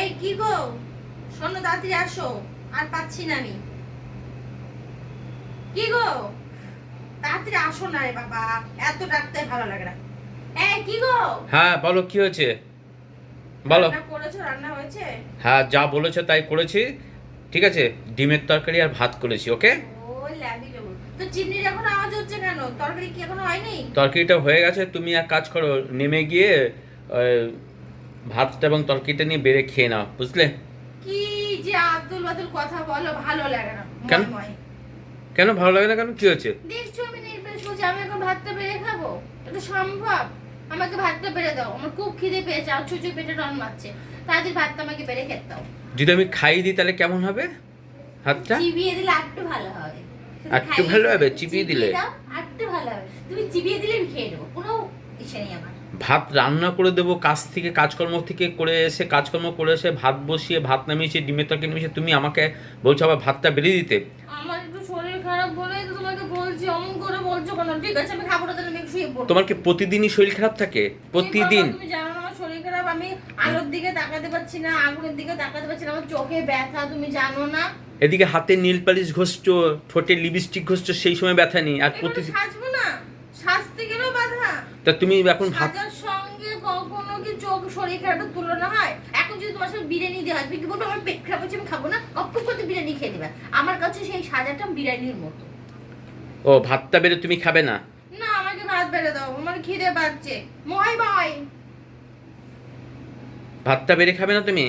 এই কি গো? শোনো তাড়াতাড়ি আসো। আর পাচ্ছি না আমি। কি গো? তাড়াতাড়ি আসো না রে বাবা। এত ডাকতে ভালো লাগে না। এই কি গো? হ্যাঁ বলো কি হয়েছে? বলো। করেছ? রান্না হয়েছে? হ্যাঁ যা বলেছ তাই করেছি। ঠিক আছে ডিমের তরকারি আর ভাত করেছি ওকে? তো চিমনির এখন আওয়াজ হচ্ছে কেন? তরকারি কি এখনও হয়নি? তরকারিটা হয়ে গেছে। তুমি এক কাজ করো নেমে গিয়ে ভাতটা এবং তরকারিটা নিয়ে বেড়ে খেয়ে নাও বুঝলে? কি যে আব্দুল বাদুল কথা বলো ভালো লাগে না কেন? কেন ভালো লাগে না কেন? কি হয়েছে? দেখছ আমি নির্বেশ বলছি আমি এখন ভাতটা বেড়ে খাব? এটা সম্ভব। আমাকে ভাতটা বেড়ে দাও আমার খুব খিদে পেয়েছে আর ছুঁচু পেটে রন মারছে। তাড়াতাড়ি ভাতটা আমাকে বেড়ে খেতে দাও। যদি আমি খাইয়ে দিই তাহলে কেমন হবে ভাতটা? চিবিয়ে দিলে আরটু ভালো হবে। খাইয়ে ভালো হবে? চিবিয়ে দিলে? আরটু ভালো হবে। তুমি চিবিয়ে দিলে আমি খেয়ে নেব কোনো ভাত রান্না করে দেবো কাজ থেকে কাজকর্ম থেকে করে এসে কাজকর্ম করে এসে ভাত বসিয়ে ভাত নামিয়েছে ডিমের তরকারি নামিয়েছে তুমি আমাকে বলছো আবার ভাতটা বেড়ে দিতে। আমার একটু শরীর খারাপ বলেই তো তোমাকে বলছি অমন করে বলছো কেন? ঠিক আছে আমি খাব না তাহলে আমি শুয়ে পড়ব। তোমার কি প্রতিদিনই শরীর খারাপ থাকে? প্রতিদিন? তুমি জানো না আমার শরীর খারাপ আমি আলোর দিকে তাকাতে পারছি না আগুনের দিকে তাকাতে পারছি না আমার চোখে ব্যথা তুমি জানো না। এদিকে হাতে নীল পালিশ ঘষছো ঠোঁটে লিপস্টিক ঘষছো সেই সময় ব্যথা নেই আর প্রতিদিন তা তুমি এখন ভাত সঙ্গে কখনো কি চোখ শরীর খারাপের তুলনা হয়? এখন যদি তোমার সাথে বিরিয়ানি দেওয়া হয় তুমি কি বলব আমার পেট খারাপ হচ্ছে আমি খাব না? কপ করতে বিরিয়ানি খেয়ে দিবে আমার কাছে সেই সাজাটা বিরিয়ানির মতো। ও ভাতটা বেড়ে তুমি খাবে না? না আমাকে ভাত বেড়ে দাও আমার খিদে পাচ্ছে। ময় ময়। ভাতটা বেড়ে খাবে না তুমি?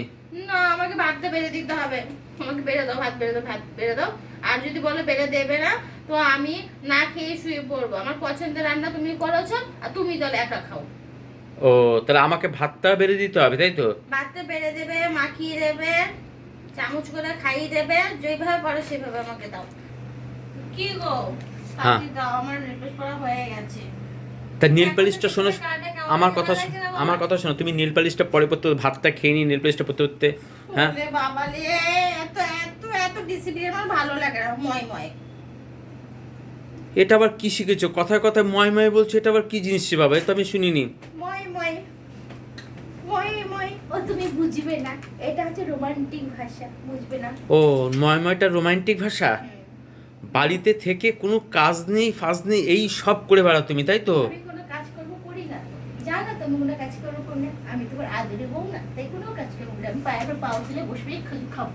না আমাকে ভাতটা বেড়ে দিতে হবে। আমাকে বেড়ে দাও ভাত বেড়ে দাও ভাত বেড়ে দাও। আর যদি বলো বেড়ে দেবে না তো আমি না খেয়ে শুয়ে পড়ব। আমার পছন্দের রান্না তুমি করেছ আর তুমি তাহলে একা খাও। ও তাহলে আমাকে ভাতটা বেড়ে দিতে হবে তাই তো? ভাতটা বেড়ে দেবে মাখিয়ে দেবে চামচ করে খাইয়ে দেবে যেভাবে পারো সেভাবে আমাকে দাও। কি গো? হ্যাঁ। দাও আমার রিকোয়েস্ট করা হয়ে গেছে। তা নীল পালিশটা শোনো আমার কথা শোনো- আমার কথা শোনো তুমি নীল পালিশটা পরে পড়তে ভাতটা খেয়ে নিই নীল পালিশটা পড়তে পড়তে হ্যাঁ। বাবা রে এত এত এত ডিসিপ্লিন আমার ভালো লাগে না ময় ময়। এটা আবার কি শিখেছো? কথায় কথায় ময় ময় বলছো এটা আবার কি জিনিস রে বাবা? এটা আমি শুনিনি। ময় ময় ময় ময়। ও তুমি বুঝবে না এটা হচ্ছে রোমান্টিক ভাষা বুঝবে না? ও ময় ময়টা রোমান্টিক ভাষা? বাড়িতে থেকে কোনো কাজ নেই ফাজ নেই এই সব করে বেড়াও তুমি তাই তো আমি কোনো কাজ কর্ম করি না জানো তুমি কোনো কাজ কর্ম করি না আমি তোমার আদরে বউ না তাই কোনো কাজ আমি পায়ে পর পাও তুলে বসবে খালি খাব।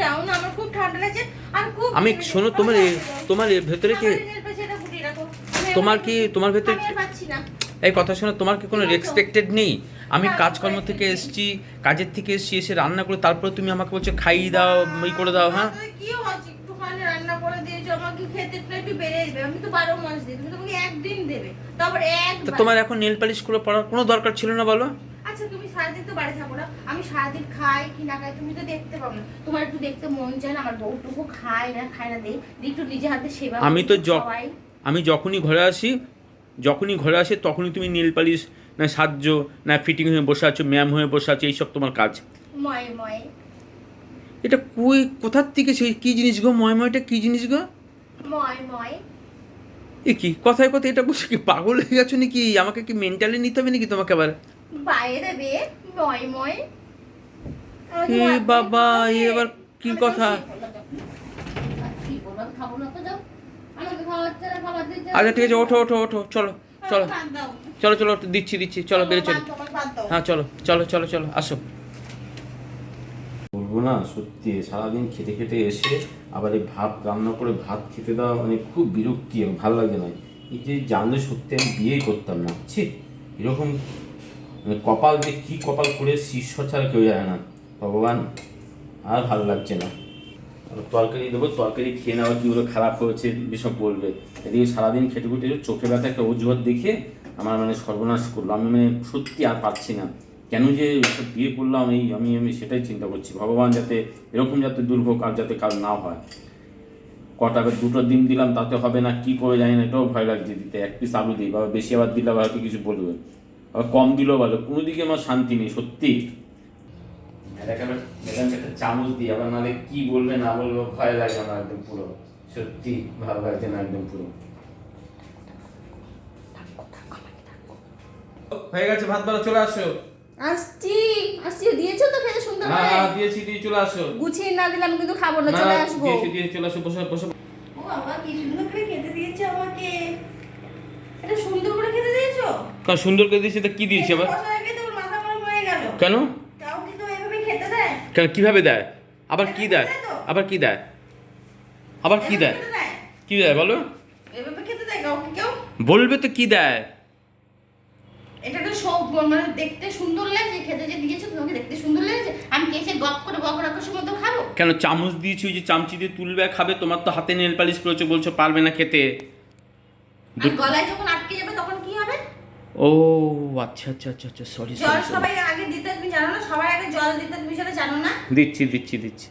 দাও না আমার খুব ঠান্ডা লাগছে। আর খুব আমি শোনো তোমার তোমার ভেতরে কি তোমার কি তোমার ভেতরে এই কথা শোনো তোমার কি কোনো কি রেসপেক্টেড নেই? আমি কাজকর্ম থেকে এসেছি কাজের থেকে এসেছি এসে রান্না করে তারপরে তুমি আমাকে বলছো খাইয়ে দাও এই করে দাও হ্যাঁ? কি একটুখানি রান্না করে দিয়েছ আমাকে খেতে একটু একটু বেড়ে দেবে আমি তো বারো মাস দিই তুমি তোমাকে একদিন দেবে। তারপর তো তোমার এখন নেল পালিশ করে পড়ার কোনো দরকার ছিল না বলো? সারাদিন তো বাড়ি থাকো না। আমি সারাদিন খাই কি না খাই তুমি তো দেখতে পাবো না। তোমার একটু দেখতে মন চায় না আমার বউটুকু খায় না খায় না দেই একটু নিজে হাতে সেবা আমি তো আমি যখনই ঘরে আসি যখনই ঘরে আসি তখনই তুমি নীল পালিশ না সাহায্য না ফিটিং হয়ে বসে আছো ম্যাম হয়ে বসে আছো এইসব তোমার কাজ। ময় ময়। এটা কই কোথার থেকে সেই কী জিনিস গো ময় ময়টা কী জিনিস গো? ময় ময়। এ কি কথায় কথায় এটা বসে কি পাগল হয়ে গেছো নাকি? আমাকে কি মেন্টালি নিতে হবে নাকি তোমাকে আবার? বাইরে বে ময় ময়। এ বাবা, এ আবার কি কথা? আচ্ছা ঠিক আছে ওঠো ওঠো ওঠো চলো চলো। চলো চলো দিচ্ছি দিচ্ছি চলো বেড়ে চলো। হ্যাঁ চলো চলো চলো চলো আসো। বলব না সত্যি সারাদিন খেতে খেতে এসে আবার এই ভাত রান্না করে ভাত খেতে দেওয়া মানে খুব বিরক্তি এবং ভালো লাগে না। এই যে জানলে সত্যি আমি বিয়েই করতাম না ছি এরকম কপাল যে কী কপাল করে শীর্ষ ছাড়া কেউ জানে না। ভগবান আর ভালো লাগছে না। তরকারি দেবো, তরকারি খেয়ে নেওয়ার কী হলো, খারাপ হয়েছে এসব বলবে। এদিকে সারাদিন খেটে খুটে চোখে ব্যথা, একটা অজুহাত দেখে আমার মানে সর্বনাশ করল। আমি মানে সত্যি আর পাচ্ছি না। কেন যে বিয়ে করলাম, এই আমি আমি সেটাই চিন্তা করছি। ভগবান যাতে এরকম যাতে দুর্ভোগ আর যাতে কাজ না হয়। কটাকে দুটো ডিম দিলাম, তাতে হবে না, কি করে জানি না, এটাও ভয় লাগছে দিতে। এক পিস আলু দিই বা বেশি আবার দিলে হয়তো কিছু বলবে? কম দিলেও ভালো। কোনো দিকে আমার শান্তি নেই সত্যি। ম্যাডামকে একটা চামচ দিই আবার নাহলে কি বলবে না বলবে ভয় লাগে আমার একদম পুরো। সত্যি ভালো লাগছে না একদম পুরো। হয়ে গেছে ভাত বেলা চলে আসো। আসছি আসছি দিয়েছ তো খেতে করে? হ্যাঁ দিয়েছি দিয়ে চলে আসো। গুছিয়ে না দিলে আমি কিন্তু খাব না না চলে আসব। দিয়েছি দিয়ে চলে আসো বসো বসো। ও বাবা কি সুন্দর করে খেতে দিয়েছ আমাকে। এটা সুন্দর করে খেতে দিয়েছ? কারণ সুন্দর করে দিয়েছি তো কি দিয়েছি আবার? কেন? কেন কীভাবে দেয়? আবার কি দেয়? আবার কি দেয়? আবার কি দেয়? কি দেয় বলো? বলবে তো কি দেয়? এটা একটা সব মানে দেখতে সুন্দর লাগছে খেতে যে দিয়েছ তোমাকে দেখতে সুন্দর লাগছে। আমি কেসে গপ করে বক রাখার সময় খাব? কেন চামচ দিয়েছি ওই যে চামচি দিয়ে তুলবে খাবে তোমার তো হাতে নেল পালিশ করেছ বলছো পারবে না খেতে। গলায় যখন আটকে যাবে তখন কি হবে ও আচ্ছা আচ্ছা আচ্ছা আচ্ছা সরি জল সবাই আগে দিতে তুমি জানো না? সবার আগে জল দিতে তুমি সেটা জানো না? দিচ্ছি দিচ্ছি দিচ্ছি।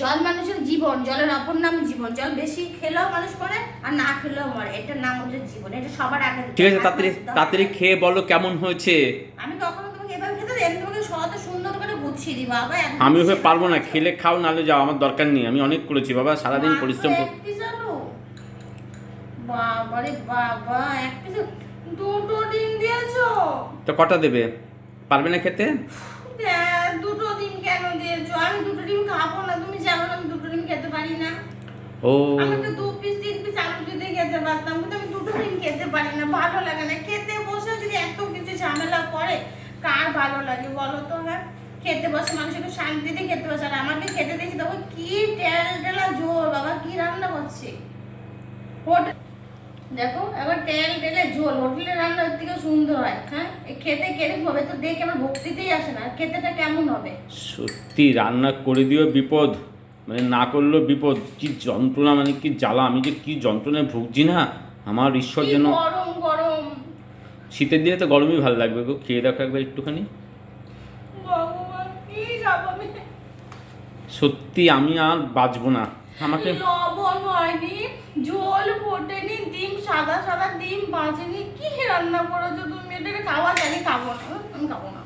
জল মানুষের জীবন জলের অপর নাম জীবন। জল বেশি খেলেও মানুষ মরে আর না খেলেও মরে। এটার নাম হচ্ছে জীবন। এটা সবার আগে ঠিক আছে তাড়াতাড়ি তাড়াতাড়ি খেয়ে বলো কেমন হয়েছে। আমি কখনো তোমাকে এভাবে খেতে দিই আমি তোমাকে সহজে সুন্দর করে গুছিয়ে দিই বাবা আমি ওভাবে পারব না। খেলে খাও নালে যাও। আমার দরকার নেই। আমি অনেক করেছি বাবা। সারাদিন পরিশ্রম কর-? বাবারে বাবা এক পিস দুটো ডিম দিয়েছ? তো কটা দেবে? পারবে না খেতে? দুটো ডিম কেন দিয়েছ? আমি দুটো ডিম খাব না তুমি জানো আমি দুটো ডিম খেতে পারি না। ও। আমি তো দু পিস তিন পিস আলু যদি খেতে পারতাম কিন্তু আমি দুটো ডিম খেতে পারি না ভালো লাগে না। খেতে বসে যদি এত কিছু ঝামেলা করে কার ভালো লাগে বলো তো হ্যাঁ? খেতে বসে মানুষ একটু শান্তিতে খেতে বসে আর আমাকে খেতে দিয়েছি তবে কি তেল টেলা ঝোল বাবা কি রান্না করছে? হোটেল দেখো এবার তেল টেলে ঝোল হোটেলের রান্না ওর থেকে সুন্দর হয় হ্যাঁ? খেতে কেরম হবে তো দেখে আমার ভক্তিতেই আসে না খেতেটা কেমন হবে? সত্যি রান্না করে দিও বিপদ মানে না করলেও বিপদ কি যন্ত্রণা মানে কি জ্বালা আমি যে কি যন্ত্রণায় ভুগছি না? আমার ঈশ্বর যেন গরম গরম। শীতের দিনে তো গরমই ভালো লাগবে গো খেয়ে দেখো একবার একটুখানি। সত্যি আমি আর বাঁচবো না। আমাকে লবণ হয়নি? ঝোল ফোটেনি ডিম সাদা সাদা ডিম বাঁচেনি কি রান্না করেছ তুমি? এটা খাওয়া জানি খাব না আমি খাব না।